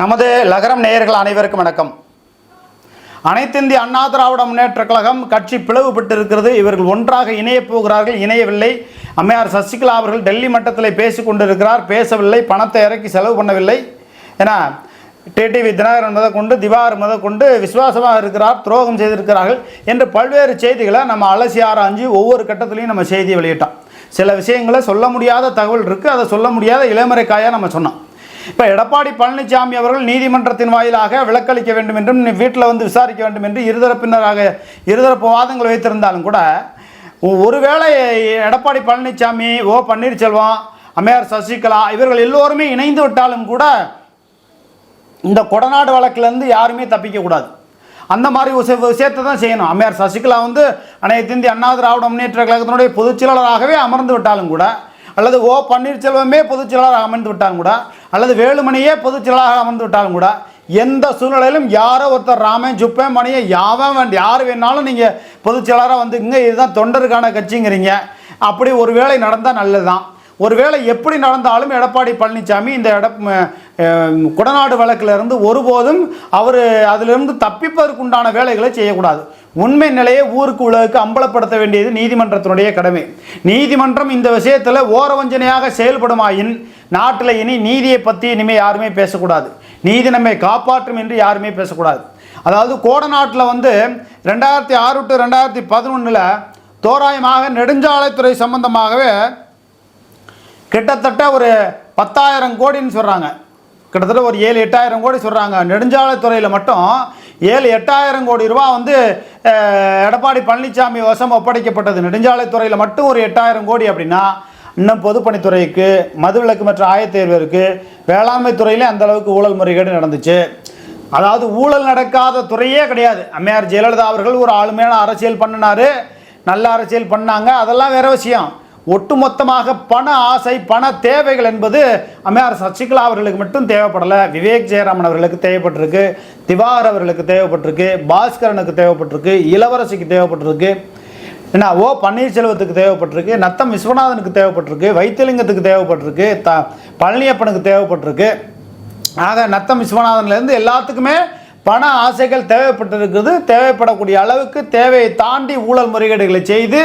நமது லகரம் நேயர்கள் அனைவருக்கும் வணக்கம். அனைத்திந்திய அண்ணா திராவிட முன்னேற்ற கழகம் கட்சி பிளவுபட்டிருக்கிறது. இவர்கள் ஒன்றாக இணையப் போகிறார்கள் இணையவில்லை. அம்மையார் சசிகலா அவர்கள் டெல்லி மட்டத்தில் பேசிக் கொண்டிருக்கிறார் பேசவில்லை பணத்தை இறக்கி செலவு பண்ணவில்லை. ஏன்னா டிடிவி தினகரன் முத கொண்டு திவாகர் முத கொண்டு விசுவாசமாக இருக்கிறார் துரோகம் செய்திருக்கிறார்கள் என்று பல்வேறு செய்திகளை நம்ம அலசி ஆராய்ஞ்சு ஒவ்வொரு கட்டத்திலையும் நம்ம செய்தியை வெளியிட்டோம். சில விஷயங்களை சொல்ல முடியாத தகவல் இருக்குது அதை சொல்ல முடியாத இளமறைக்காயாக நம்ம சொன்னோம். இப்போ எடப்பாடி பழனிசாமி அவர்கள் நீதிமன்றத்தின் வாயிலாக விலக்களிக்க வேண்டும் என்றும் வீட்டில் வந்து விசாரிக்க வேண்டும் என்று இருதரப்பினராக இருதரப்பு வாதங்கள் வைத்திருந்தாலும் கூட ஒருவேளை எடப்பாடி பழனிசாமி ஓ பன்னீர்செல்வம் அம்மையார் சசிகலா இவர்கள் எல்லோருமே இணைந்து விட்டாலும் கூட இந்த கொடநாடு வழக்கிலேருந்து யாருமே தப்பிக்கக்கூடாது அந்த மாதிரி விஷய விஷயத்தை தான் செய்யணும். அம்மையார் சசிகலா வந்து அனைத்து இந்திய அண்ணா திராவிட முன்னேற்ற கழகத்தினுடைய பொதுச்செயலாளராகவே அமர்ந்து விட்டாலும் கூட அல்லது ஓ பன்னீர்செல்வமே பொதுச் செயலாளராக அமர்ந்து விட்டாலும் கூட அல்லது வேலுமணியே பொதுச் செயலாளராக அமர்ந்து விட்டாலும் கூட எந்த சூழ்நிலையிலும் யாரோ ஒருத்தர் ராமன் சுப்பேன் மணியை யாவன் வேண்டி யார் வேணாலும் நீங்கள் பொதுச் செயலாளராக வந்து இங்கே இதுதான் தொண்டருக்கான கட்சிங்கிறீங்க. அப்படி ஒரு வேளை நடந்தால் நல்லது தான் ஒருவேளை எப்படி நடந்தாலும் எடப்பாடி பழனிசாமி இந்த எட குடநாடு வழக்கில் இருந்து ஒருபோதும் அவர் அதிலிருந்து தப்பிப்பதற்கு உண்டான வேலைகளை செய்யக்கூடாது. உண்மை நிலையை ஊருக்கு உலகுக்கு அம்பலப்படுத்த வேண்டியது நீதிமன்றத்தினுடைய கடமை. நீதிமன்றம் இந்த விஷயத்தில் ஓரவஞ்சனையாக செயல்படுமாயின் நாட்டில் இனி நீதியை பற்றி இனிமேல் யாருமே பேசக்கூடாது. நீதி நம்மை காப்பாற்றும் என்று யாருமே பேசக்கூடாது. அதாவது கோடநாட்டில் வந்து ரெண்டாயிரத்தி ஆறு டு ரெண்டாயிரத்தி பதினொன்றில் தோராயமாக நெடுஞ்சாலைத்துறை சம்பந்தமாகவே கிட்டத்தட்ட ஒரு பத்தாயிரம் கோடின்னு சொல்கிறாங்க கிட்டத்தட்ட ஒரு ஏழு எட்டாயிரம் கோடி சொல்கிறாங்க நெடுஞ்சாலைத்துறையில் மட்டும் ஏழு எட்டாயிரம் கோடி ரூபா வந்து எடப்பாடி பழனிசாமி வசம் ஒப்படைக்கப்பட்டது. நெடுஞ்சாலைத்துறையில் மட்டும் ஒரு எட்டாயிரம் கோடி அப்படின்னா இன்னும் பொதுப்பணித்துறைக்கு மதுவிலக்கு மற்றும் ஆயத்தேர்விற்கு வேளாண்மை துறையிலே அந்தளவுக்கு ஊழல் முறைகேடு நடந்துச்சு. அதாவது ஊழல் நடக்காத துறையே கிடையாது. அம்மையார் ஜெயலலிதா அவர்கள் ஒரு ஆளுமையான அரசியல் பண்ணினாரு. நல்ல அரசியல் பண்ணாங்க. அதெல்லாம் வேற விஷயம். ஒட்டுமொத்தமாக பண ஆசை பண தேவைகள் என்பது அம்மையார் சசிகலா அவர்களுக்கு மட்டும் தேவைப்படலை. விவேக் ஜெயராமன் அவர்களுக்கு தேவைப்பட்டிருக்கு. திவாகர் அவர்களுக்கு தேவைப்பட்டிருக்கு. பாஸ்கரனுக்கு தேவைப்பட்டிருக்கு. இளவரசிக்கு தேவைப்பட்டிருக்கு. என்ன ஓ பன்னீர்செல்வத்துக்கு தேவைப்பட்டிருக்கு நத்தம் விஸ்வநாதனுக்கு தேவைப்பட்டிருக்கு வைத்தியலிங்கத்துக்கு தேவைப்பட்டிருக்கு த பழனியப்பனுக்கு தேவைப்பட்டிருக்கு. ஆக நத்தம் விஸ்வநாதன்லேருந்து எல்லாத்துக்குமே பண ஆசைகள் தேவைப்பட்டிருக்குது. தேவைப்படக்கூடிய அளவுக்கு தேவையை தாண்டி ஊழல் முறைகேடுகளை செய்து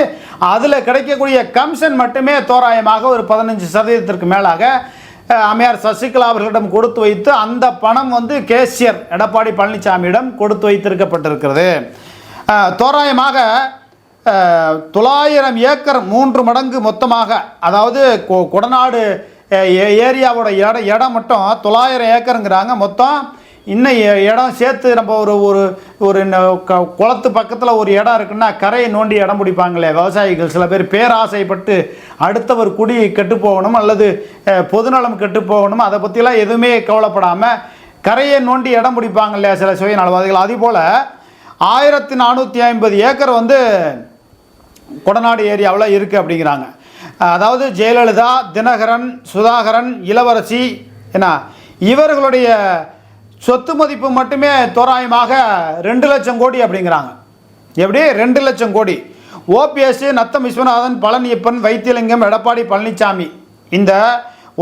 அதில் கிடைக்கக்கூடிய கமிஷன் மட்டுமே தோராயமாக ஒரு பதினஞ்சு சதவீதத்திற்கு மேலாக அம்மையார் சசிகலா அவர்களிடம் கொடுத்து வைத்து அந்த பணம் வந்து கேசியர் எடப்பாடி பழனிசாமியிடம் கொடுத்து வைத்திருக்கப்பட்டிருக்கிறது. தோராயமாக தொள்ளாயிரம் ஏக்கர் மூன்று மடங்கு மொத்தமாக அதாவது கொ- கொடநாடு ஏ- ஏரியாவோட இட இடம் மட்டும் தொள்ளாயிரம் ஏக்கருங்கிறாங்க. மொத்தம் இன்னும் எ- இடம் சேர்த்து நம்ம ஒரு ஒரு ஒரு க- குளத்து பக்கத்தில் ஒரு இடம் இருக்குன்னா கரையை நோண்டி இடம் பிடிப்பாங்களே விவசாயிகள். சில பேர் பேராசைப்பட்டு அடுத்தவர் குடி கெட்டு போகணும் அல்லது பொதுநலம் கெட்டு போகணும் அதை பற்றிலாம் எதுவுமே கவலைப்படாமல் கரையை நோண்டி இடம் பிடிப்பாங்க இல்லையா சில சுயநலவாதிகள். அதுபோல் ஆயிரத்தி நானூற்றி ஐம்பது ஏக்கர் வந்து கொடநாடு ஏரியாவில் இருக்குது அப்படிங்கிறாங்க. அதாவது ஜெயலலிதா தினகரன் சுதாகரன் இளவரசி என்ன இவர்களுடைய சொத்து மதிப்பு மட்டுமே தோராயமாக ரெண்டு லட்சம் கோடி அப்படிங்கிறாங்க. எப்படி? ரெண்டு லட்சம் கோடி. ஓபிஎஸ் நத்தம் விஸ்வநாதன் பழனியப்பன் வைத்தியலிங்கம் எடப்பாடி பழனிசாமி இந்த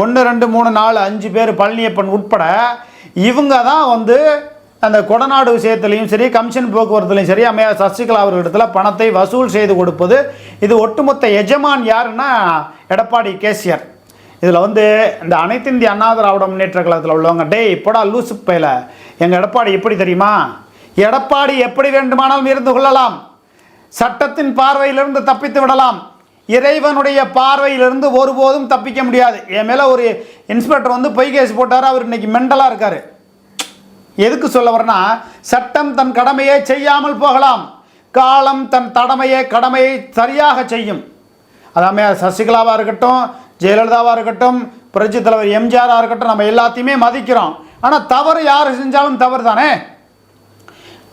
ஒன்று ரெண்டு மூணு நாலு அஞ்சு பேர் பழனியப்பன் உட்பட இவங்க தான் வந்து அந்த கொடநாடு விஷயத்திலையும் சரி கமிஷன் போக்குவரத்துலையும் சரி அம்மையார் சசிகலா அவர்களிடத்தில் பணத்தை வசூல் செய்து கொடுப்பது. இது ஒட்டுமொத்த எஜமான் யாருன்னா எடப்பாடி கேசியர். இதில் வந்து இந்த அனைத்து இந்திய அண்ணா திராவிட முன்னேற்ற கழகத்தில் உள்ளவங்க டேய் இப்போடா லூசு பையில. எங்கள் எடப்பாடி எப்படி தெரியுமா? எடப்பாடி எப்படி வேண்டுமானாலும் இருந்து கொள்ளலாம். சட்டத்தின் பார்வையிலிருந்து தப்பித்து விடலாம். இறைவனுடைய பார்வையிலிருந்து ஒருபோதும் தப்பிக்க முடியாது. என் மேலே ஒரு இன்ஸ்பெக்டர் வந்து பொய் கேஸ் போட்டார். அவர் இன்னைக்கு மெண்டலாக இருக்காரு. எதுக்கு சொல்ல வரனா சட்டம் தன் கடமையை செய்யாமல் போகலாம். காலம் தன் தடமையை கடமையை சரியாக செய்யும். அதாமே சசிகலாவாக இருக்கட்டும் ஜெயலலிதாவாக இருக்கட்டும் புரட்சி தலைவர் எம்ஜிஆராக இருக்கட்டும் நம்ம எல்லாத்தையுமே மதிக்கிறோம். ஆனால் தவறு யார் செஞ்சாலும் தவறு தானே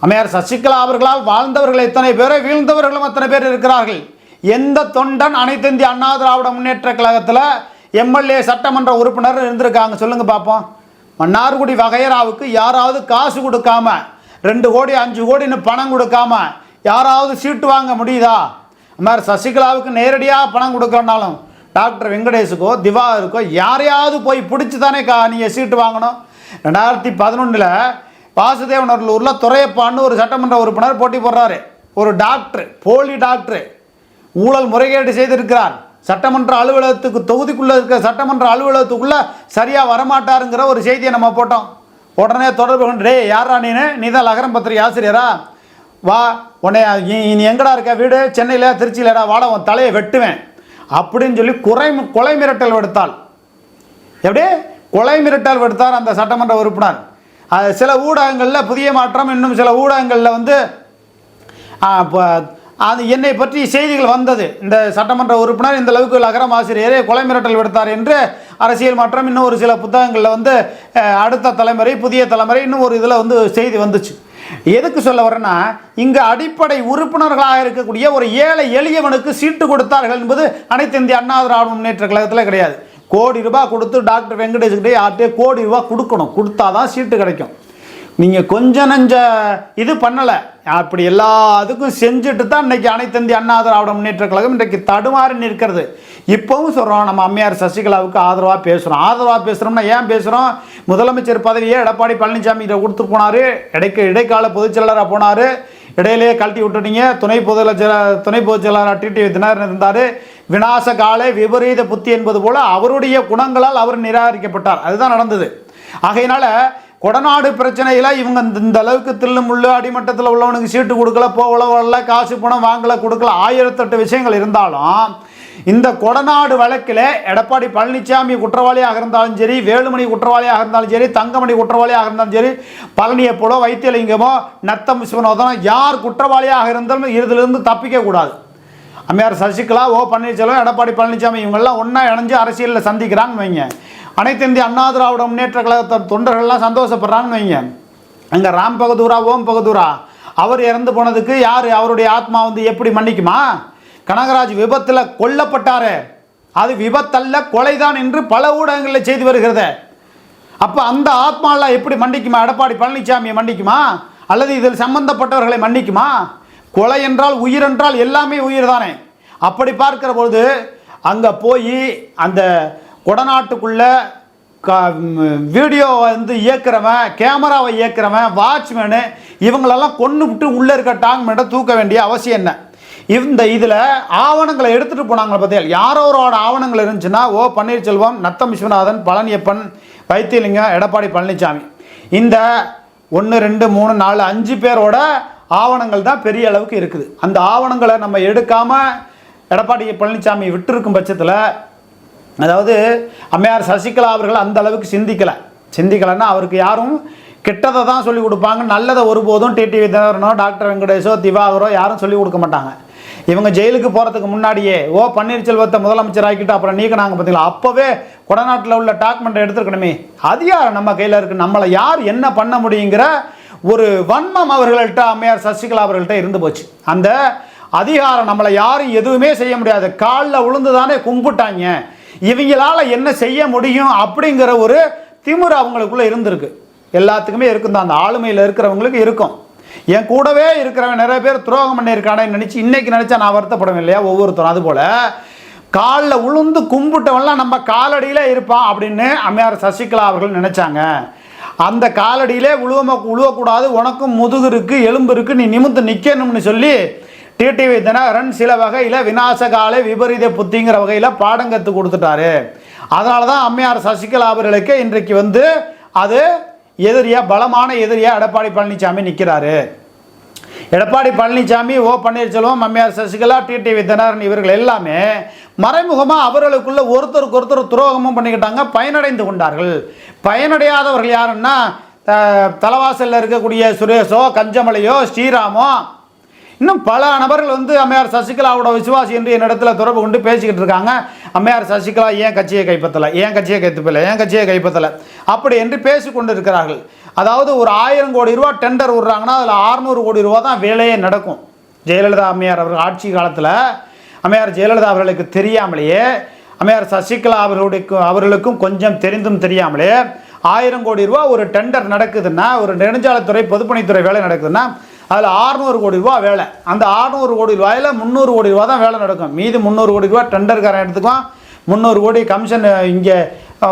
அம்மையார் சசிகலா அவர்களால் வாழ்ந்தவர்கள் எத்தனை பேரை வீழ்ந்தவர்களும் அத்தனை பேர் இருக்கிறார்கள். எந்த தொண்டன் அனைத்து இந்திய அண்ணா திராவிட முன்னேற்ற கழகத்தில் எம்எல்ஏ சட்டமன்ற உறுப்பினர் இருந்திருக்காங்க. சொல்லுங்கள் பார்ப்போம் மன்னார்குடி வகையராவுக்கு யாராவது காசு கொடுக்காம ரெண்டு கோடி அஞ்சு கோடின்னு பணம் கொடுக்காம யாராவது சீட்டு வாங்க முடியுதா? மாதிரி சசிகலாவுக்கு நேரடியாக பணம் கொடுக்கலனாலும் டாக்டர் வெங்கடேஷுக்கோ திவாகருக்கோ யாரையாவது போய் பிடிச்சி தானே கா நீங்கள் சீட்டு வாங்கணும்? ரெண்டாயிரத்தி பதினொன்றில் வாசுதேவனூரில் துறையப்பான்னு ஒரு சட்டமன்ற உறுப்பினர் போட்டி போடுறாரு. ஒரு டாக்டர் போலி டாக்டர் ஊழல் முறைகேடு செய்திருக்கிறார். சட்டமன்ற அலுவலகத்துக்கு தொகுதிக்குள்ளே இருக்க சட்டமன்ற அலுவலகத்துக்குள்ளே சரியாக வரமாட்டாருங்கிற ஒரு செய்தியை நம்ம போட்டோம். உடனே தொடர்பு கொண்டு டேய் யாரா நீனு? நீ தான் லகரம் பத்திரிகை ஆசிரியரா? வா உன்னை நீ- எங்கடா இருக்க? வீடு? சென்னையில் திருச்சியிலடா வாட உன் தலையை வெட்டுவேன். அப்படின்னு சொல்லி குறை கொலை மிரட்டல் விடுத்தாள். எப்படி? கொலை மிரட்டல் விடுத்தார் அந்த சட்டமன்ற உறுப்பினர். அது சில ஊடகங்களில் புதிய மாற்றம் இன்னும் சில ஊடகங்களில் வந்து இப்போ அது என்னை பற்றி செய்திகள் வந்தது. இந்த சட்டமன்ற உறுப்பினர் இந்த அளவுக்கு அகரம் ஆசிரியரே கொலை மிரட்டல் விடுத்தார் என்று அரசியல் மாற்றம் இன்னும் ஒரு சில புத்தகங்களில் வந்து அடுத்த தலைமுறை புதிய தலைமுறை இன்னும் ஒரு இதில் வந்து செய்தி வந்துச்சு. எதுக்கு சொல்ல வரேன்னா இங்கு அடிப்படை உறுப்பினர்களாக இருக்கக்கூடிய ஒரு ஏழை எளியவனுக்கு சீட்டு கொடுத்தார்கள் என்பது அனைத்து இந்திய அண்ணா திராவிட முன்னேற்ற கழகத்தில் கிடையாது. கோடி ரூபாய் கொடுத்து டாக்டர் வெங்கடேஷ்கிட்டே யார்கிட்டயே கோடி ரூபாய் கொடுக்கணும். கொடுத்தாதான் சீட்டு கிடைக்கும். நீங்கள் கொஞ்சம் நஞ்ச இது பண்ணலை. அப்படி எல்லாத்துக்கும் செஞ்சுட்டு தான் இன்றைக்கி அனைத்தந்தி அண்ணாதர் அண்ணா திராவிட முன்னேற்ற கழகம் இன்றைக்கு தடுமாறி நிற்கிறது. இப்போவும் சொல்கிறோம் நம்ம அம்மையார் சசிகலாவுக்கு ஆதரவாக பேசுகிறோம் ஆதரவாக பேசுகிறோம்னா ஏன் பேசுகிறோம் முதலமைச்சர் பதவியே எடப்பாடி பழனிசாமி கிட்ட கொடுத்து போனார்? இடைக்கு இடைக்கால பொதுச்செயலராக போனார். இடையிலேயே கழட்டி விட்டுட்டீங்க. துணை பொதுச் துணை பொதுச்செயலராக டிடி தினகரன் இருந்தார். விநாச கால விபரீத புத்தி என்பது போல அவருடைய குணங்களால் அவர் நிராகரிக்கப்பட்டார். அதுதான் நடந்தது. ஆகையினால கொடநாடு பிரச்சனையில் இவங்க இந்த- அளவுக்கு தில்லு முள்ளு அடிமட்டத்தில் உள்ளவனுக்கு சீட்டு கொடுக்கல போகல வரல காசு பணம் வாங்கல கொடுக்கல ஆயிரத்தெட்டு விஷயங்கள் இருந்தாலும் இந்த கொடநாடு வழக்கில் எடப்பாடி பழனிசாமி குற்றவாளியாக இருந்தாலும் சரி வேலுமணி குற்றவாளியாக இருந்தாலும் சரி தங்கமணி குற்றவாளியாக இருந்தாலும் சரி பழனியை போலோ வைத்தியலிங்கமோ நத்தம் விஸ்வநாதனோ யார் குற்றவாளியாக இருந்தாலும் இதிலிருந்து தப்பிக்க கூடாது. அம்மையார் சசிகலா ஓ பன்னீர்செல்வம் எடப்பாடி பழனிசாமி இவங்கெல்லாம் ஒன்றா இணைஞ்சு அரசியலில் சந்திக்கிறான்னு வைங்க. அனைத்து இந்திய அண்ணா திராவிட முன்னேற்ற கழகத்த தொண்டர்கள்லாம் சந்தோஷப்படுறாங்கன்னு வைங்க. அங்கே ராம் பகதூரா ஓம் பகதூரா அவர் இறந்து போனதுக்கு யார்? அவருடைய ஆத்மா வந்து எப்படி மன்னிக்குமா? கனகராஜ் விபத்தில் கொல்லப்பட்டாரே. அது விபத்தல்ல கொலைதான் என்று பல ஊடகங்களில் செய்து வருகிறது. அப்போ அந்த ஆத்மாலாம் எப்படி மன்னிக்குமா? எடப்பாடி பழனிசாமியை மன்னிக்குமா? அல்லது இதில் சம்பந்தப்பட்டவர்களை மன்னிக்குமா? கொலை என்றால் உயிர் என்றால் எல்லாமே உயிர் தானே. அப்படி பார்க்கிற பொழுது அங்கே போய் அந்த கொடநாட்டுக்குள்ள க வீடியோ வந்து இயக்குறவன் கேமராவை இயக்குறவன் வாட்ச்மேனு இவங்களெல்லாம் கொண்டு விட்டு உள்ளே இருக்க டாங்மெண்ட்டை தூக்க வேண்டிய அவசியம் என்ன? இந்த இதில் ஆவணங்களை எடுத்துகிட்டு போனாங்க பார்த்தியா யாரோரோட ஆவணங்கள் இருந்துச்சுன்னா ஓ பன்னீர்செல்வம் நத்தம் விஸ்வநாதன் பழனியப்பன் வைத்தியலிங்கம் எடப்பாடி பழனிசாமி இந்த ஒன்று ரெண்டு மூணு நாலு அஞ்சு பேரோட ஆவணங்கள் தான் பெரிய அளவுக்கு இருக்குது. அந்த ஆவணங்களை நம்ம எடுக்காமல் எடப்பாடி பழனிசாமி விட்டுருக்கும் பட்சத்தில் அதாவது அம்மையார் சசிகலா அவர்கள் அந்த அளவுக்கு சிந்திக்கலை. சிந்திக்கலைன்னா அவருக்கு யாரும் கெட்டதை தான் சொல்லிக் கொடுப்பாங்க நல்லதை ஒருபோதும் டிடிவி தினகரனோ டாக்டர் வெங்கடேஷோ திவாகரோ யாரும் சொல்லிக் கொடுக்க மாட்டாங்க. இவங்க ஜெயிலுக்கு போகிறதுக்கு முன்னாடியே ஓ பன்னீர்செல்வத்தை முதலமைச்சர் ஆக்கிட்டு அப்புறம் நீக்கினாங்க பார்த்தீங்களா அப்போவே கொடநாட்டில் உள்ள டாக்குமெண்ட் எடுத்துருக்கணுமே. அதிகாரம் நம்ம கையில் இருக்குது நம்மளை யார் என்ன பண்ண முடியுங்கிற ஒரு வன்மம் அவர்கள்ட்ட அம்மையார் சசிகலா அவர்கள்ட்ட இருந்து போச்சு. அந்த அதிகாரம் நம்மளை யாரும் எதுவுமே செய்ய முடியாது. காலில் விழுந்து தானே கும்பிட்டாங்க. இவங்களால என்ன செய்ய முடியும் அப்படிங்கிற ஒரு திமுறை அவங்களுக்குள்ளே இருந்திருக்கு. எல்லாத்துக்குமே இருக்கும் தான் அந்த ஆளுமையில் இருக்கிறவங்களுக்கு இருக்கும். என் கூடவே இருக்கிறவன் நிறைய பேர் துரோகம் பண்ணியிருக்கானேன்னு நினச்சி இன்றைக்கி நினச்சா நான் வருத்தப்படுவேன் இல்லையா? ஒவ்வொருத்தரும். அதுபோல் காலில் உளுந்து கும்பிட்டவன்லாம் நம்ம காலடியில் இருப்பான் அப்படின்னு அம்மையார் சசிகலா அவர்கள் நினச்சாங்க. அந்த காலடியிலே உழுவ உழுவக்கூடாது. உனக்கும் முதுகு இருக்குது எலும்பு இருக்குது நீ நிமிந்து நிற்கணும்னு சொல்லி டிடிவி தினகரன் சில வகையில் விநாசகால விபரீத புத்திங்கிற வகையில் பாடம் கற்றுக் கொடுத்துட்டாரு. அதனால தான் அம்மையார் சசிகலா அவர்களுக்கு இன்றைக்கு வந்து அது எதிரியா பலமான எதிரியா எடப்பாடி பழனிசாமி நிற்கிறாரு எடப்பாடி பழனிசாமி ஓ பன்னீர்செல்வம் அம்மையார் சசிகலா டிடிவி தினகரன் இவர்கள் எல்லாமே மறைமுகமாக அவர்களுக்குள்ள ஒருத்தருக்கு ஒருத்தர் துரோகமும் பண்ணிக்கிட்டாங்க பயனடைந்து கொண்டார்கள். பயனடையாதவர்கள் யாருன்னா த- இருக்கக்கூடிய சுரேஷோ கஞ்சமலையோ ஸ்ரீராமோ இன்னும் பல நபர்கள் வந்து அம்மையார் சசிகலாவோட விசுவாசி என்று என்னிடத்தில் தொடர்பு கொண்டு பேசிக்கிட்டு இருக்காங்க. அம்மையார் சசிகலா ஏன் கட்சியை கைப்பற்றலை? ஏன் கட்சியை கைப்பற்றலை ஏன் கட்சியை கைப்பற்றலை? அப்படி என்று பேசி கொண்டு இருக்கிறார்கள். அதாவது ஒரு ஆயிரம் கோடி ரூபா டெண்டர் விடுறாங்கன்னா அதில் ஆறுநூறு கோடி ரூபா தான் வேலையே நடக்கும். ஜெயலலிதா அம்மையார் அவர்கள் ஆட்சி காலத்தில் அம்மையார் ஜெயலலிதா அவர்களுக்கு தெரியாமலேயே அம்மையார் சசிகலா அவர்களுக்கு அவர்களுக்கும் கொஞ்சம் தெரிந்தும் தெரியாமலே ஆயிரம் கோடி ரூபா ஒரு டெண்டர் நடக்குதுன்னா ஒரு நெடுஞ்சாலைத்துறை பொதுப்பணித்துறை வேலை நடக்குதுன்னா அதில் 600 கோடி ரூபா வேலை. அந்த 600 கோடி ரூபாயில் முந்நூறு கோடி ரூபா தான் வேலை நடக்கும். மீதி முந்நூறு கோடி ரூபா டெண்டர்காரன் எடுத்துக்குவான். முந்நூறு கோடி கமிஷன் இங்கே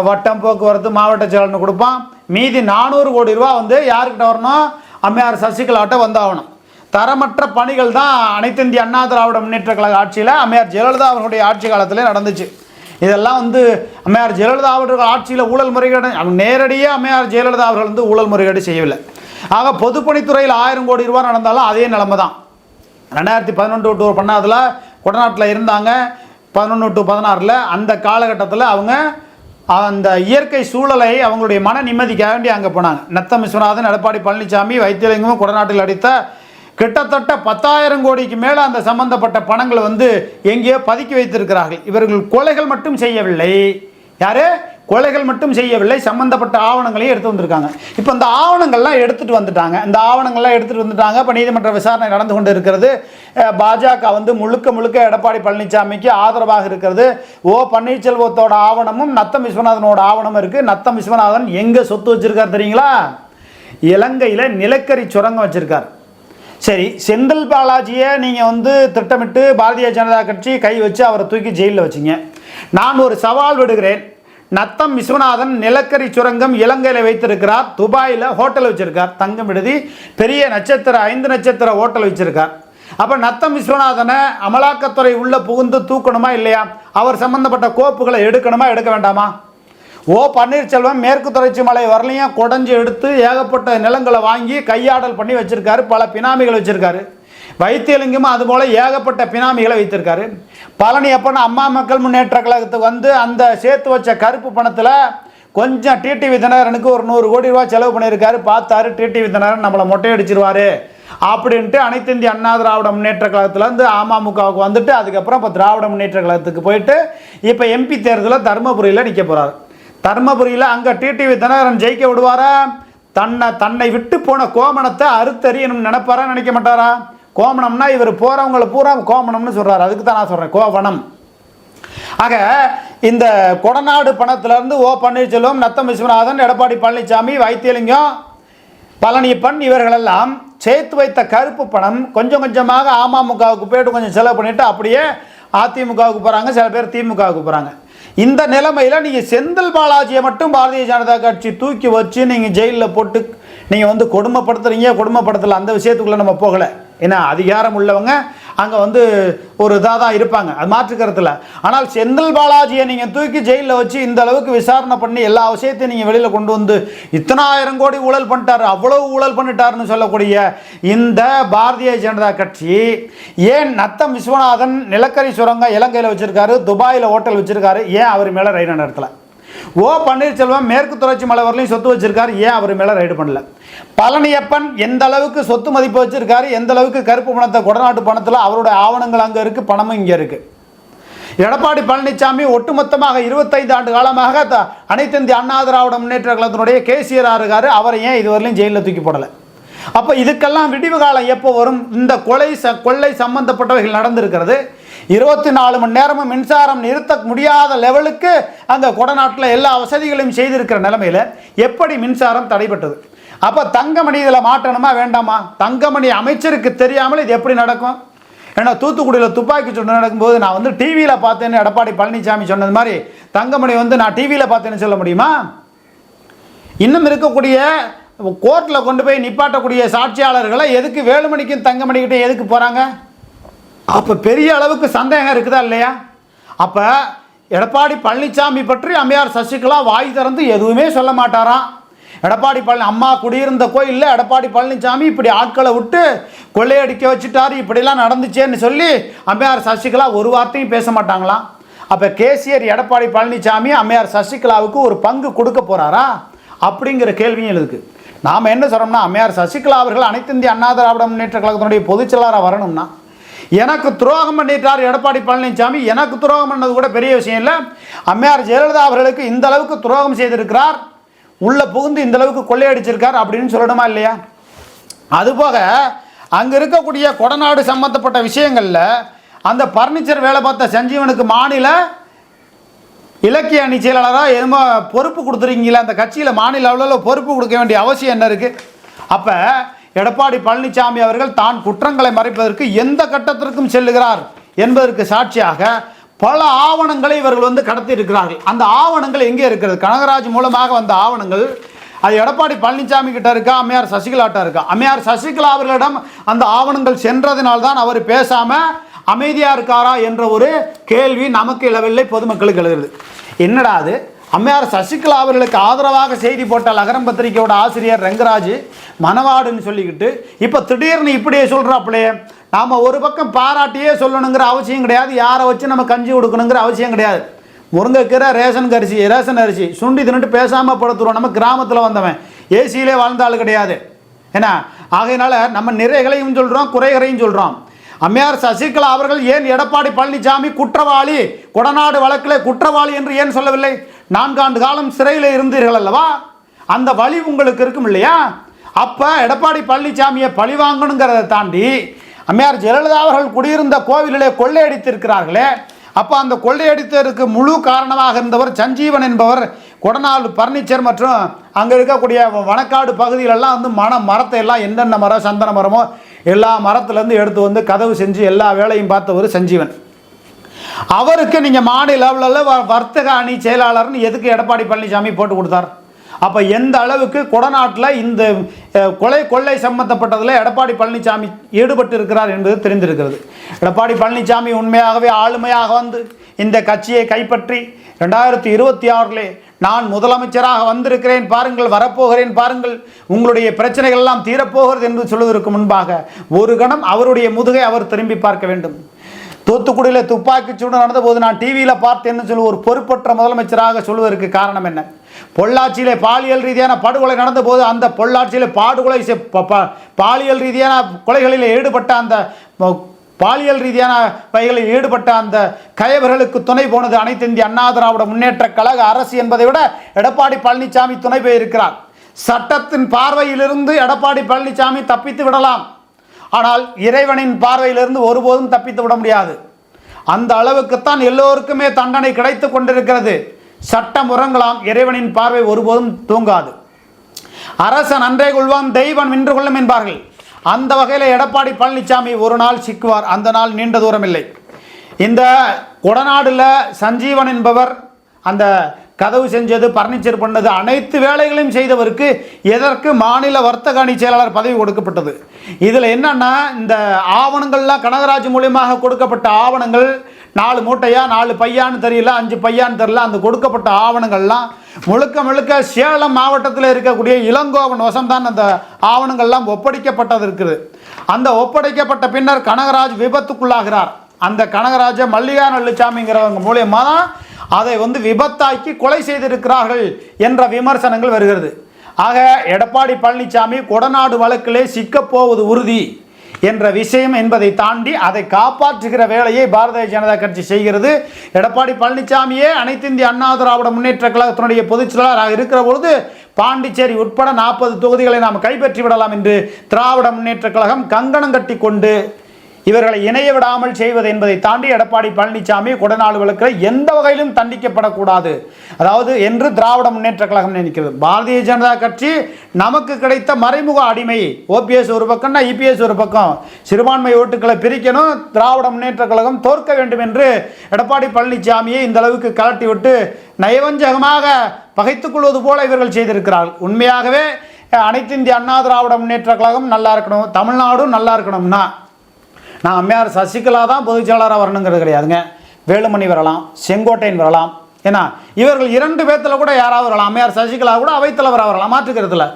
வட்டம் போக்குவரத்து மாவட்ட செயலர்னு கொடுப்பான். மீதி நானூறு கோடி ரூபா வந்து யாருக்கிட்ட வரணும்? அம்மையார் சசிகலாட்ட வந்தாகணும். தரமற்ற பணிகள் தான் அனைத்து இந்திய அண்ணா திராவிட முன்னேற்ற கழக ஆட்சியில் அம்மையார் ஜெயலலிதா அவர்களுடைய ஆட்சி காலத்திலே நடந்துச்சு. இதெல்லாம் வந்து அம்மையார் ஜெயலலிதா அவர்கள் ஆட்சியில் ஊழல் முறைகேடு நேரடியாக அம்மையார் ஜெயலலிதா அவர்கள் வந்து ஊழல் முறைகேடு செய்யவில்லை. ஆக பொதுப்பணித்துறையில் ஆயிரம் கோடி ரூபாய் நடந்தாலும் அதே நிலைமை தான் ரெண்டாயிரத்தி பதினொன்று டூர் பண்ணாதில் குடநாட்டில் இருந்தாங்க. பதினொன்று டு பதினாறில் அந்த காலகட்டத்தில் அவங்க அந்த இயற்கை சூழலை அவங்களுடைய மன நிம்மதிக்காக வேண்டி அங்கே போனாங்க. நத்தம் விஸ்வநாதன் எடப்பாடி பழனிசாமி வைத்தியலிங்கமும் குடநாட்டில் அடித்த கிட்டத்தட்ட பத்தாயிரம் கோடிக்கு மேலே அந்த சம்பந்தப்பட்ட பணங்களை வந்து எங்கேயோ பதுக்கி வைத்திருக்கிறார்கள். இவர்கள் கொலைகள் மட்டும் செய்யவில்லை. யாரு? கொலைகள் மட்டும் செய்யவில்லை சம்பந்தப்பட்ட ஆவணங்களையும் எடுத்து வந்திருக்காங்க. இப்போ இந்த ஆவணங்கள்லாம் எடுத்துட்டு வந்துட்டாங்க. இந்த ஆவணங்கள்லாம் எடுத்துட்டு வந்துட்டாங்க. இப்போ நீதிமன்ற விசாரணை நடந்து கொண்டு இருக்கிறது. பாஜக வந்து முழுக்க முழுக்க எடப்பாடி பழனிசாமிக்கு ஆதரவாக இருக்கிறது. ஓ பன்னீர்செல்வத்தோட ஆவணமும் நத்தம் விஸ்வநாதனோட ஆவணமும் இருக்குது நத்தம் விஸ்வநாதன் எங்கே சொத்து வச்சிருக்காரு தெரியுங்களா? இலங்கையில் நிலக்கரி சுரங்கம் வச்சிருக்கார். சரி செந்தில் பாலாஜியை நீங்கள் வந்து திட்டமிட்டு பாரதிய ஜனதா கட்சி கை வச்சு அவரை தூக்கி ஜெயிலில் வச்சிங்க. நான் ஒரு சவால் விடுகிறேன். நத்தம் விஸ்வநாதன் நிலக்கரி சுரங்கம் இலங்கையில் வைத்திருக்கிறார் துபாயில் ஹோட்டல் வச்சுருக்கார் தங்கம் விடுதி பெரிய நட்சத்திர ஐந்து நட்சத்திர ஹோட்டல் வச்சுருக்கார். அப்போ நத்தம் விஸ்வநாதனை அமலாக்கத்துறை உள்ளே புகுந்து தூக்கணுமா இல்லையா? அவர் சம்பந்தப்பட்ட கோப்புகளை எடுக்கணுமா எடுக்க வேண்டாமா? ஓ பன்னீர்செல்வம் மேற்கு தொடர்ச்சி மலை வரலையும் குடஞ்சி எடுத்து ஏகப்பட்ட நிலங்களை வாங்கி கையாடல் பண்ணி வச்சுருக்காரு பல பினாமிகள் வச்சுருக்காரு. வைத்தியலிங்கமும் அதுபோல் ஏகப்பட்ட பினாமிகளை வைத்திருக்காரு. பழனி அப்பன் அம்மா மக்கள் முன்னேற்ற கழகத்துக்கு வந்து அந்த சேர்த்து வச்ச கருப்பு பணத்தில் கொஞ்சம் டிடிவி தினகரனுக்கு ஒரு நூறு கோடி ரூபா செலவு பண்ணியிருக்காரு. பார்த்தாரு டிடிவி தினகரன் நம்மளை மொட்டையடிச்சிருவாரு அப்படின்ட்டு அனைத்து இந்திய அண்ணா திராவிட முன்னேற்ற கழகத்துலேருந்து அமமுகவுக்கு வந்துட்டு அதுக்கப்புறம் இப்போ திராவிட முன்னேற்ற கழகத்துக்கு போயிட்டு இப்போ எம்பி தேர்தலில் தருமபுரியில் நிற்க போகிறார் தருமபுரியில் அங்கே டிடிவி தினகரன் ஜெயிக்க விடுவாரா? தன்னை தன்னை விட்டு போன கோமணத்தை அறுத்தறியணும்னு நினைப்பாரா நினைக்க மாட்டாரா? கோமணம்னா இவர் போகிறவங்கள பூரா கோமணம்னு சொல்கிறார் அதுக்கு தான் நான் சொல்கிறேன் கோவணம். ஆக இந்த கொடநாடு பணத்திலேருந்து ஓ பன்னீர்செல்வம் நத்தம் விஸ்வநாதன் எடப்பாடி பழனிசாமி வைத்தியலிங்கம் பழனியப்பன் இவர்களெல்லாம் சேர்த்து வைத்த கருப்பு பணம் கொஞ்சம் கொஞ்சமாக அமமுகவுக்கு போய்ட்டு கொஞ்சம் செலவு பண்ணிவிட்டு அப்படியே அதிமுகவுக்கு போகிறாங்க சில பேர் திமுகவுக்கு போகிறாங்க இந்த நிலைமையில் நீங்கள் செந்தில் பாலாஜியை மட்டும் பாரதிய ஜனதா கட்சி தூக்கி வச்சு நீங்கள் ஜெயிலில் போட்டு நீங்கள் வந்து கொடுமைப்படுத்துகிறீங்க கொடுமைப்படுத்தலை. அந்த விஷயத்துக்குள்ளே நம்ம போகலை. ஏன்னா அதிகாரம் உள்ளவங்க அங்கே வந்து ஒரு இதாக தான் இருப்பாங்க. அது மாற்றுக்கிறதுல ஆனால் செந்தில் பாலாஜியை நீங்கள் தூக்கி ஜெயிலில் வச்சு இந்த அளவுக்கு விசாரணை பண்ணி எல்லா விஷயத்தையும் நீங்கள் வெளியில் கொண்டு வந்து இத்தனாயிரம் கோடி ஊழல் பண்ணிட்டாரு அவ்வளவு ஊழல் பண்ணிட்டாருன்னு சொல்லக்கூடிய இந்த பாரதிய ஜனதா கட்சி ஏன் நத்தம் விஸ்வநாதன் நிலக்கரி சுரங்கம் இலங்கையில் வச்சுருக்காரு துபாயில் ஹோட்டல் வச்சுருக்காரு ஏன் அவர் மேலே ரயில் நடத்தலை? ஓ பன்னீர்செல்வம் மேற்கு தொடர்ச்சி மலை வரலையும் சொத்து வச்சிருக்காரு. ஏன் அவர் மேலே ரைடு பண்ணல? பழனியப்பன் எந்த அளவுக்கு சொத்து மதிப்பு வச்சிருக்காரு? எந்த அளவுக்கு கருப்பு பணத்தை கொடநாட்டு பணத்தில் அவருடைய ஆவணங்கள் அங்கே இருக்குது பணமும் இங்கே இருக்குது எடப்பாடி பழனிசாமி ஒட்டுமொத்தமாக இருபத்தைந்து ஆண்டு காலமாக த- அனைத்து இந்திய அண்ணா திராவிட முன்னேற்ற கழகத்தினுடைய கேசிஆர் இருக்காரு. அவரை ஏன் இதுவரையிலும் ஜெயிலில் தூக்கி போடலை? அப்போ இதுக்கெல்லாம் விடிவு காலம் எப்போ வரும்? இந்த கொலை ச கொள்ளை சம்பந்தப்பட்டவைகள் நடந்திருக்கிறது. இருபத்தி நாலு மணி நேரமும் மின்சாரம் நிறுத்த முடியாத லெவலுக்கு அங்கே கொடநாட்டில் எல்லா வசதிகளையும் செய்திருக்கிற நிலமையில் எப்படி மின்சாரம் தடைப்பட்டது அப்போ தங்கமணி இதில் மாட்டணுமா வேண்டாமா? தங்கமணி அமைச்சருக்கு தெரியாமல் இது எப்படி நடக்கும்? ஏன்னா தூத்துக்குடியில் துப்பாக்கி சூடு நடக்கும்போது நான் வந்து டிவியில் பார்த்தேன்னு எடப்பாடி பழனிசாமி சொன்னது மாதிரி தங்கமணி வந்து நான் டிவியில் பார்த்தேன்னு சொல்ல முடியுமா? இன்னும் இருக்கக்கூடிய கோர்ட்டில் கொண்டு போய் நிப்பாட்டக்கூடிய சாட்சியாளர்களை எதுக்கு வேலுமணிக்கும் தங்கமணிக்கிட்டே எதுக்கு போகிறாங்க அப்போ பெரிய அளவுக்கு சந்தேகம் இருக்குதா இல்லையா? அப்போ எடப்பாடி பழனிசாமி பற்றி அம்மையார் சசிகலா வாய் திறந்து எதுவுமே சொல்ல மாட்டாராம் எடப்பாடி பழனி அம்மா குடியிருந்த கோயிலில் எடப்பாடி பழனிசாமி இப்படி ஆட்களை விட்டு கொள்ளையடிக்க வச்சுட்டாரு இப்படிலாம் நடந்துச்சேன்னு சொல்லி அம்மையார் சசிகலா ஒரு வார்த்தையும் பேச மாட்டாங்களாம் அப்போ கேசியர் எடப்பாடி பழனிசாமி அம்மையார் சசிகலாவுக்கு ஒரு பங்கு கொடுக்க போகிறாரா அப்படிங்கிற கேள்வியும் இருக்குது நாம் என்ன சொல்கிறோம்னா அம்மையார் சசிகலா அவர்கள் அனைத்து இந்திய அண்ணா திராவிட முன்னேற்ற கழகத்தினுடைய பொதுச்செயலாளராக வரணும்னா எனக்கு துரோகம் பண்ணிட்டார் எடப்பாடி பழனிசாமி எனக்கு துரோகம் பண்ணது கூட பெரிய விஷயம் இல்லை. அம்மையார் ஜெயலலிதா அவர்களுக்கு இந்த அளவுக்கு துரோகம் செய்திருக்கிறார். உள்ள புகுந்து இந்த அளவுக்கு கொள்ளையடிச்சிருக்கார் அப்படின்னு சொல்லணுமா இல்லையா? அதுபோக அங்கே இருக்கக்கூடிய கொடநாடு சம்பந்தப்பட்ட விஷயங்களில் அந்த பர்னிச்சர் வேலை பார்த்த சஞ்சீவனுக்கு மாநில இலக்கிய அணி செயலாளராக எதுமோ பொறுப்பு கொடுத்துருக்கீங்களா அந்த கட்சியில் மாநில அளவில் பொறுப்பு கொடுக்க வேண்டிய அவசியம் என்ன இருக்குது அப்போ எடப்பாடி பழனிசாமி அவர்கள் தான் குற்றங்களை மறைப்பதற்கு எந்த கட்டத்திற்கும் செல்லுகிறார் என்பதற்கு சாட்சியாக பல ஆவணங்களை இவர்கள் வந்து கடத்தி இருக்கிறார்கள் அந்த ஆவணங்கள் எங்கே இருக்கிறது? கனகராஜ் மூலமாக வந்த ஆவணங்கள் அது எடப்பாடி பழனிசாமி கிட்ட இருக்கா? அம்மையார் சசிகலாட்ட இருக்கா? அம்மையார் சசிகலா அவர்களிடம் அந்த ஆவணங்கள் சென்றதினால்தான் அவர் பேசாம அமைதியா இருக்காரா என்ற ஒரு கேள்வி நமக்கு இளவில்லை பொதுமக்களுக்கு எழுதுது என்னடா அது? அம்மையார் சசிகலா அவர்களுக்கு ஆதரவாக செய்தி போட்ட லகரம் பத்திரிகையோட ஆசிரியர் ரெங்கராஜ் மனவாடுன்னு சொல்லிக்கிட்டு இப்போ திடீர்னு இப்படியே சொல்கிறாப்புலே நாம் ஒரு பக்கம் பாராட்டியே சொல்லணுங்கிற அவசியம் கிடையாது யாரை வச்சு நம்ம கஞ்சி கொடுக்கணுங்கிற அவசியம் கிடையாது. முருங்கைக்கீரை ரேஷன் அரிசி ரேஷன் அரிசி சுண்டி தின்னுட்டு பேசாமல் படுத்துருவோம் நம்ம கிராமத்தில் வந்தவன் ஏசியிலே வாழ்ந்தாள் கிடையாது. ஏன்னா ஆகையினால நம்ம நிறைகளையும் சொல்கிறோம் குறைகளையும் சொல்கிறோம் அம்மையார் சசிகலா அவர்கள் ஏன் எடப்பாடி பழனிசாமி குற்றவாளி கொடநாடு வழக்கில் குற்றவாளி என்று ஏன் சொல்லவில்லை? நான்காண்டு காலம் சிறையில் இருந்தீர்கள் அல்லவா? அந்த வழி உங்களுக்கு இருக்கும் இல்லையா? அப்போ எடப்பாடி பழனிசாமியை பழி வாங்கணுங்கிறத தாண்டி அம்மையார் ஜெயலலிதா அவர்கள் குடியிருந்த கோவிலிலே கொள்ளையடித்திருக்கிறார்களே. அப்போ அந்த கொள்ளையடித்ததற்கு முழு காரணமாக இருந்தவர் சஞ்சீவன் என்பவர். கொடநாள் பர்னிச்சர் மற்றும் அங்கே இருக்கக்கூடிய வனக்காடு பகுதியிலெல்லாம் வந்து மன மரத்தை எல்லாம் என்னென்ன மரம் சந்தன மரமோ எல்லா மரத்துலேருந்து எடுத்து வந்து கதவு செஞ்சு எல்லா வேலையும் பார்த்தவர் சஞ்சீவன். அவருக்கு நீங்கள் மாநில லெவலில் வ- வர்த்தக அணி செயலாளர்னு எதுக்கு எடப்பாடி பழனிசாமி போட்டு கொடுத்தார்? அப்போ எந்த அளவுக்கு கொடநாட்டில் இந்த கொலை கொள்ளை சம்பந்தப்பட்டதில் எடப்பாடி பழனிசாமி ஈடுபட்டு இருக்கிறார் என்பது தெரிந்திருக்கிறது. எடப்பாடி பழனிசாமி உண்மையாகவே ஆளுமையாக வந்து இந்த கட்சியை கைப்பற்றி ரெண்டாயிரத்தி இருபத்தி ஆறிலே நான் முதலமைச்சராக வந்திருக்கிறேன் பாருங்கள் வரப்போகிறேன் பாருங்கள் உங்களுடைய பிரச்சனைகள் எல்லாம் தீரப்போகிறது என்று சொல்வதற்கு முன்பாக ஒரு கணம் அவருடைய முதுகை அவர் திரும்பி பார்க்க வேண்டும். தூத்துக்குடியில் துப்பாக்கி சூடு நடந்தபோது நான் டிவியில் பார்த்தேன்னு சொல்லி ஒரு பொறுப்பற்ற முதலமைச்சராக சொல்வதற்கு காரணம் என்ன? பொள்ளாச்சியிலே பாலியல் ரீதியான படுகொலை நடந்தபோது அந்த பொள்ளாச்சியிலே பாடுகொலை ப- பாலியல் ரீதியான கொலைகளில் ஈடுபட்ட அந்த பாலியல் ரீதியான வகைகளில் ஈடுபட்ட அந்த கயவர்களுக்கு துணை போனது அனைத்து இந்திய அண்ணா திராவிட முன்னேற்ற கழக அரசு என்பதை விட எடப்பாடி பழனிசாமி துணை போயிருக்கிறார். சட்டத்தின் பார்வையிலிருந்து எடப்பாடி பழனிசாமி தப்பித்து விடலாம். ஆனால் இறைவனின் பார்வையிலிருந்து ஒருபோதும் தப்பித்து விட முடியாது. அந்த அளவுக்குத்தான் எல்லோருக்குமே தண்டனை கிடைத்து கொண்டிருக்கிறது. சட்டம் உறங்கலாம் இறைவனின் பார்வை ஒருபோதும் தூங்காது. அரசன் அன்றே கொள்வான் தெய்வம் நின்று கொள்ளும் என்பார்கள். அந்த வகையில் எடப்பாடி பழனிசாமி ஒரு நாள் சிக்குவார் அந்த நாள் நீண்ட தூரம் இல்லை இந்த கொடநாடுல சஞ்சீவன் என்பவர் அந்த கதவு செஞ்சது பர்னிச்சர் பண்ணது அனைத்து வேலைகளையும் செய்தவருக்கு எதற்கு மாநில வர்த்தக அணி செயலாளர் பதவி கொடுக்கப்பட்டது? இதில் என்னன்னா இந்த ஆவணங்கள்லாம் கனகராஜ் மூலியமாக கொடுக்கப்பட்ட ஆவணங்கள் நாலு மூட்டையா நாலு பையான்னு தெரியல அஞ்சு பையான்னு தெரியல அந்த கொடுக்கப்பட்ட ஆவணங்கள்லாம் முழுக்க முழுக்க சேலம் மாவட்டத்தில் இருக்கக்கூடிய இளங்கோவன் வசம்தான் அந்த ஆவணங்கள்லாம் ஒப்படைக்கப்பட்டது இருக்குது அந்த ஒப்படைக்கப்பட்ட பின்னர் கனகராஜ் விபத்துக்குள்ளாகிறார். அந்த கனகராஜ மல்லிகா நல்லுச்சாமிங்கிறவங்க மூலியமாக தான் அதை வந்து விபத்தாக்கி கொலை செய்திருக்கிறார்கள் என்ற விமர்சனங்கள் வருகிறது. ஆக எடப்பாடி பழனிசாமி கொடநாடு வழக்கிலே சிக்கப்போவது உறுதி என்ற விஷயம் என்பதை தாண்டி அதை காப்பாற்றுகிற வேலையை பாரதிய ஜனதா கட்சி செய்கிறது. எடப்பாடி பழனிசாமியே அனைத்து இந்திய அண்ணா திராவிட முன்னேற்ற கழகத்தினுடைய பொதுச் செயலாளராக இருக்கிற பொழுது பாண்டிச்சேரி உட்பட நாற்பது தொகுதிகளை நாம் கைப்பற்றி விடலாம் என்று திராவிட முன்னேற்ற கழகம் கங்கணம் கட்டி கொண்டு இவர்களை இணைய விடாமல் செய்வது என்பதை தாண்டி எடப்பாடி பழனிசாமி குடநாடுகளுக்கு எந்த வகையிலும் தண்டிக்கப்படக்கூடாது. அதாவது என்று திராவிட முன்னேற்ற கழகம் நினைக்கிறது. பாரதிய ஜனதா கட்சி நமக்கு கிடைத்த மறைமுக அடிமை. ஓபிஎஸ் ஒரு பக்கம்னா இபிஎஸ் ஒரு பக்கம். சிறுபான்மை ஓட்டுக்களை பிரிக்கணும் திராவிட முன்னேற்ற கழகம் தோற்க வேண்டும் என்று எடப்பாடி பழனிசாமியை இந்த அளவுக்கு கலட்டி விட்டு நயவஞ்சகமாக பகைத்துக் கொள்வது போல இவர்கள் செய்திருக்கிறார்கள். உண்மையாகவே அனைத்து இந்திய அண்ணா திராவிட முன்னேற்ற கழகம் நல்லா இருக்கணும் தமிழ்நாடும் நல்லா இருக்கணும்னா நான் அம்மையார் சசிகலா தான் பொதுச் செயலாளராக வரணுங்கிறது கிடையாதுங்க வேலுமணி வரலாம் செங்கோட்டையன் வரலாம். ஏன்னா இவர்கள் இரண்டு பேர்த்தில் கூட யாராவது வரலாம். அம்மையார் சசிகலா கூட அவைத்தலைவராக வரலாம். மாற்றுக்கிறதுல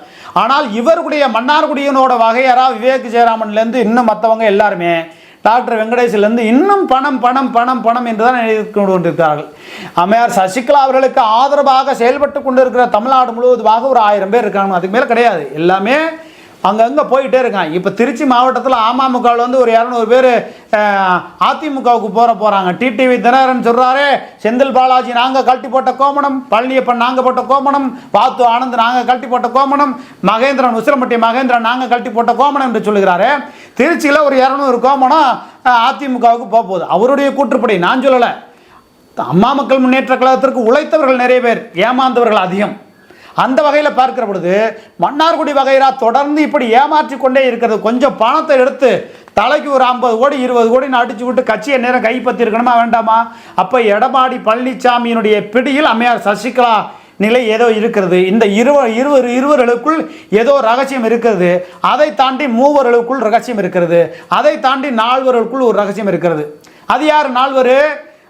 ஆனால் இவருடைய மன்னார்குடியினோட வகையரா விவேக் ஜெயராமன்லேருந்து இன்னும் மற்றவங்க எல்லாருமே டாக்டர் வெங்கடேஷ்லேருந்து இன்னும் பணம் பணம் பணம் பணம் என்று தான் எழுதி கொண்டிருக்கிறார்கள். அம்மையார் சசிகலா அவர்களுக்கு ஆதரவாக செயல்பட்டு கொண்டிருக்கிற தமிழ்நாடு முழுவதுமாக ஒரு ஆயிரம் பேர் இருக்காங்க. அதுக்கு மேலே கிடையாது. எல்லாமே அங்கங்கே போயிட்டே இருக்கான். இப்போ திருச்சி மாவட்டத்தில் அமமுகவில் வந்து ஒரு இரநூறு பேர் அதிமுகவுக்கு போகிற போகிறாங்க டிடிவி தினகரன் சொல்கிறாரு செந்தில் பாலாஜி நாங்கள் கழட்டி போட்ட கோமணம் பழனியப்பன் நாங்கள் போட்ட கோமணம் வாத்து ஆனந்த் நாங்கள் கழட்டி போட்ட கோமணம் மகேந்திரன் உசிலம்பட்டி மகேந்திரன் நாங்கள் கழட்டி போட்ட கோமணம் என்று சொல்லுகிறாரு. திருச்சியில் ஒரு இரநூறு கோமணம் அதிமுகவுக்கு போக போகுது. அவருடைய கூற்றுப்படி நான் சொல்லலை. அம்மா மக்கள் முன்னேற்ற கழகத்திற்கு உழைத்தவர்கள் நிறைய பேர் ஏமாந்தவர்கள் அதிகம். அந்த வகையில் பார்க்கிற பொழுது மன்னார்குடி வகைரா தொடர்ந்து இப்படி ஏமாற்றி கொண்டே இருக்கிறது. கொஞ்சம் பணத்தை எடுத்து தலைக்கு ஒரு ஐம்பது கோடி இருபது கோடின்னு அடிச்சு விட்டு கட்சியை நேரம் கைப்பற்றிருக்கணுமா வேண்டாமா? அப்போ எடப்பாடி பழனிசாமியினுடைய பிடியில் அம்மையார் சசிகலா நிலை ஏதோ இருக்கிறது. இந்த இருவர் இருவர் இருவர்களுக்குள் ஏதோ ரகசியம் இருக்கிறது. அதை தாண்டி மூவர்களுக்குள் ரகசியம் இருக்கிறது. அதை தாண்டி நால்வர்களுக்குள் ஒரு ரகசியம் இருக்கிறது. அது யார் நால்வர்?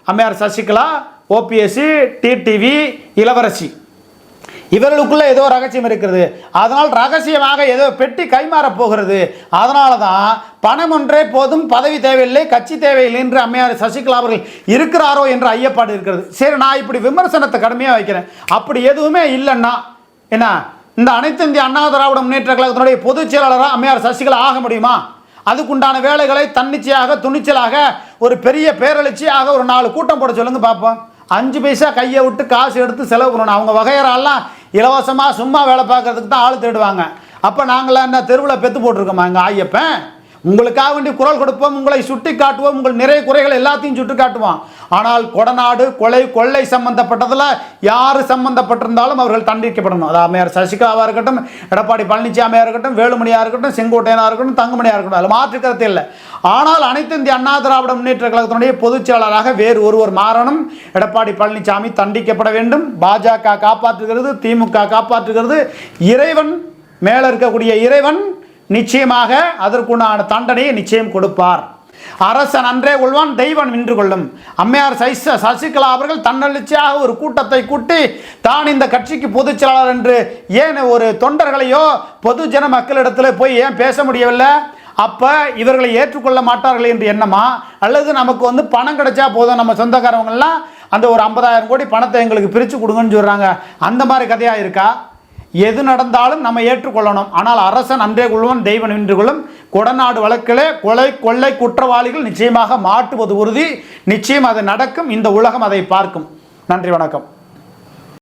அம்மையார் சசிகலா ஓபிஎஸ்சி டிடிவி இளவரசி. இவர்களுக்குள்ள ஏதோ ரகசியம் இருக்கிறது. அதனால் ரகசியமாக ஏதோ பெட்டி கைமாறப் போகிறது. அதனால தான் பணம் ஒன்றே போதும் பதவி தேவையில்லை கட்சி தேவையில்லை என்று அம்மையார் சசிகலா அவர்கள் இருக்கிறாரோ என்ற ஐயப்பாடு இருக்கிறது. சரி நான் இப்படி விமர்சனத்தை கடுமையாக வைக்கிறேன். அப்படி எதுவுமே இல்லைன்னா என்ன இந்த அனைத்து இந்திய அண்ணா திராவிட முன்னேற்ற கழகத்தினுடைய பொதுச் செயலாளராக அம்மையார் சசிகலா ஆக முடியுமா? அதுக்குண்டான வேலைகளை தன்னிச்சையாக துணிச்சலாக ஒரு பெரிய பேரெழுச்சியாக ஒரு நாலு கூட்டம் போட சொல்லுங்க பார்ப்போம் அஞ்சு பைசா கையை விட்டு காசு எடுத்து செலவு பண்ணணும். அவங்க வகையறாலாம் இலவசமாக சும்மா வேலை பார்க்கறதுக்கு தான் ஆள் தேடுவாங்க. அப்போ நாங்களாம் என்ன தெருவில் பெத்து போட்டிருக்கோமா எங்கள் ஐயப்பன் உங்களுக்காக வேண்டி குரல் கொடுப்போம் உங்களை சுட்டி காட்டுவோம் உங்கள் நிறைய குறைகள் எல்லாத்தையும் சுட்டி காட்டுவோம். ஆனால் கொடநாடு கொலை கொள்ளை சம்பந்தப்பட்டதில் யார் சம்பந்தப்பட்டிருந்தாலும் அவர்கள் தண்டிக்கப்படணும். அது அமையார் சசிகலாவாக இருக்கட்டும் எடப்பாடி பழனிசாமியாக இருக்கட்டும் வேலுமணியாக இருக்கட்டும் செங்கோட்டையனாக இருக்கட்டும் தங்கமணியாக இருக்கட்டும் அதில் மாற்றுக்கிறது இல்லை. ஆனால் அனைத்து இந்திய அண்ணா திராவிட முன்னேற்ற கழகத்தினுடைய பொதுச் செயலாளராக வேறு ஒருவர் மாறணும். எடப்பாடி பழனிசாமி தண்டிக்கப்பட வேண்டும். பாஜக காப்பாற்றுகிறது திமுக காப்பாற்றுகிறது. இறைவன் மேலே இருக்கக்கூடிய இறைவன் நிச்சயமாக அதற்குண்டான தண்டனையை நிச்சயம் கொடுப்பார். அரசன் அன்றே கொள்வான் தெய்வன் நின்று கொள்ளும். அம்மையார் சைச சசிகலா அவர்கள் தன்னெழுச்சியாக ஒரு கூட்டத்தை கூட்டி தான் இந்த கட்சிக்கு பொதுச் செயலாளர் என்று ஏன் ஒரு தொண்டர்களையோ பொதுஜன மக்களிடத்தில் போய் ஏன் பேச முடியவில்லை? அப்போ இவர்களை ஏற்றுக்கொள்ள மாட்டார்கள் என்று எண்ணமா? அல்லது நமக்கு வந்து பணம் கிடைச்சா போதும் நம்ம சொந்தக்காரவங்கெல்லாம் அந்த ஒரு ஐம்பதாயிரம் கோடி பணத்தை எங்களுக்கு பிரித்து கொடுங்கன்னு சொல்கிறாங்க அந்த மாதிரி கதையாக இருக்கா? எது நடந்தாலும் நம்ம ஏற்றுக்கொள்ளணும். ஆனால் அரசன் அன்றே கொள்வன் தெய்வம் நின்று கொள்ளும். கொடநாடு வழக்கிலே கொலை கொள்ளை குற்றவாளிகள் நிச்சயமாக மாட்டுவது உறுதி. நிச்சயம் அது நடக்கும். இந்த உலகம் அதை பார்க்கும். நன்றி வணக்கம்.